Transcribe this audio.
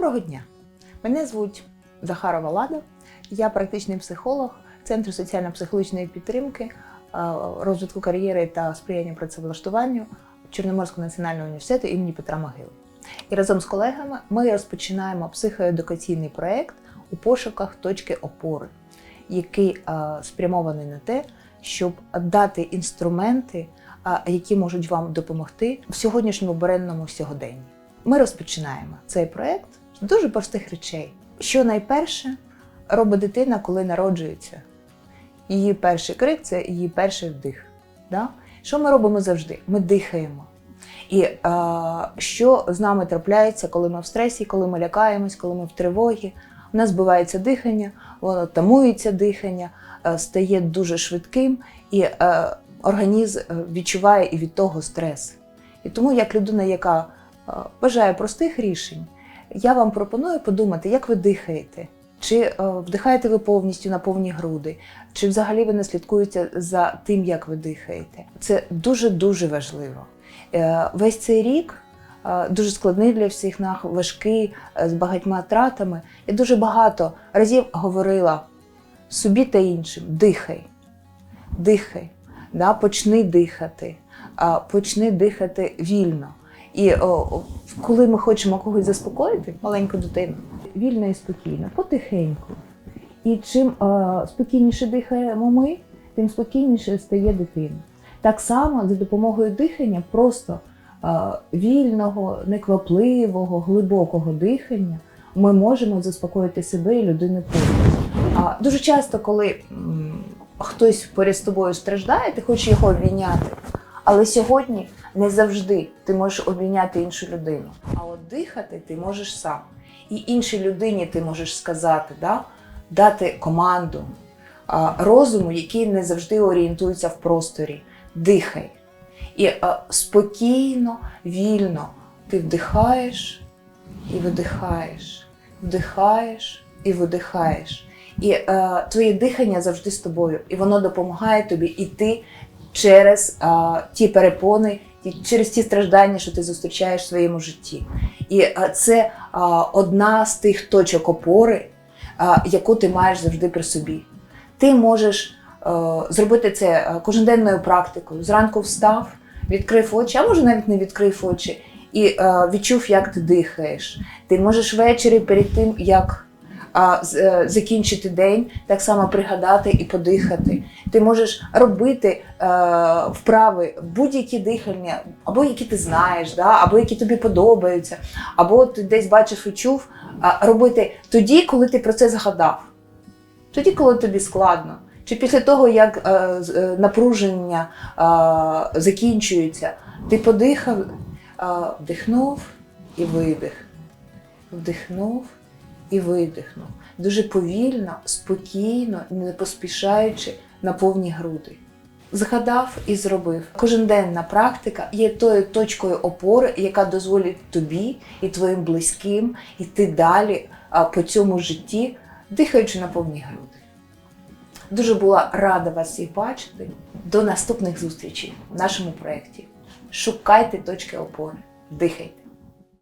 Доброго дня! Мене звуть Захарова Лада. Я практичний психолог Центру соціально-психологічної підтримки, е, розвитку кар'єри та сприяння працевлаштуванню Чорноморського національного університету імені Петра Могили. І разом з колегами ми розпочинаємо психоедукаційний проєкт у пошуках точки опори, який е, спрямований на те, щоб дати інструменти, е, які можуть вам допомогти в сьогоднішньому буренному сьогоденні. Ми розпочинаємо цей проєкт з дуже простих речей. Що найперше робить дитина, коли народжується? Її перший крик це її перший вдих. Да? Що ми робимо завжди? Ми дихаємо. І е, що з нами трапляється, коли ми в стресі, коли ми лякаємось, коли ми в тривогі? У нас збивається дихання, воно тамується дихання, е, стає дуже швидким, і е, організм е, відчуває і від того стрес. І тому, як людина, яка е, бажає простих рішень, я вам пропоную подумати, як ви дихаєте. Чи е, вдихаєте ви повністю на повні груди, чи взагалі ви не слідкуєте за тим, як ви дихаєте? Це дуже-дуже важливо. Е, Весь цей рік е, дуже складний для всіх нас, важкий, з багатьма тратами. Я дуже багато разів говорила собі та іншим: дихай, дихай, да, почни дихати, почни дихати вільно. І о, о, коли ми хочемо когось заспокоїти, маленьку дитину, вільно і спокійно, потихеньку. І чим е, спокійніше дихаємо ми, тим спокійніше стає дитина. Так само за допомогою дихання, просто е, вільного, неквапливого, глибокого дихання, ми можемо заспокоїти себе і людину поруч. Дуже часто, коли м, хтось поряд з тобою страждає, ти хочеш його обійняти. Але сьогодні не завжди ти можеш обійняти іншу людину. А от дихати ти можеш сам. І іншій людині ти можеш сказати, да? дати команду розуму, який не завжди орієнтується в просторі. Дихай. І спокійно, вільно ти вдихаєш і видихаєш, вдихаєш і видихаєш. І е, твоє дихання завжди з тобою, і воно допомагає тобі йти через а, ті перепони, через ті страждання, що ти зустрічаєш в своєму житті. І це одна з тих точок опори, яку ти маєш завжди при собі. Ти можеш е, зробити це е, коженденною практикою. Зранку встав, відкрив очі, а може навіть не відкрив очі, і е, відчув, як ти дихаєш. Ти можеш ввечері перед тим, як закінчити день, так само пригадати і подихати. Ти можеш робити е, вправи, будь-які дихання, або які ти знаєш, да, або які тобі подобаються, або ти десь бачив і чув, робити тоді, коли ти про це згадав. Тоді, коли тобі складно. Чи після того, як е, е, напруження е, закінчується, ти подихав, е, вдихнув і видих. Вдихнув і видихнув. Дуже повільно, спокійно, не поспішаючи на повні груди. Згадав і зробив. Коженденна практика є тою точкою опори, яка дозволить тобі і твоїм близьким йти далі по цьому житті, дихаючи на повні груди. Дуже була рада вас всіх бачити. До наступних зустрічей в нашому проєкті. Шукайте точки опори, дихайте.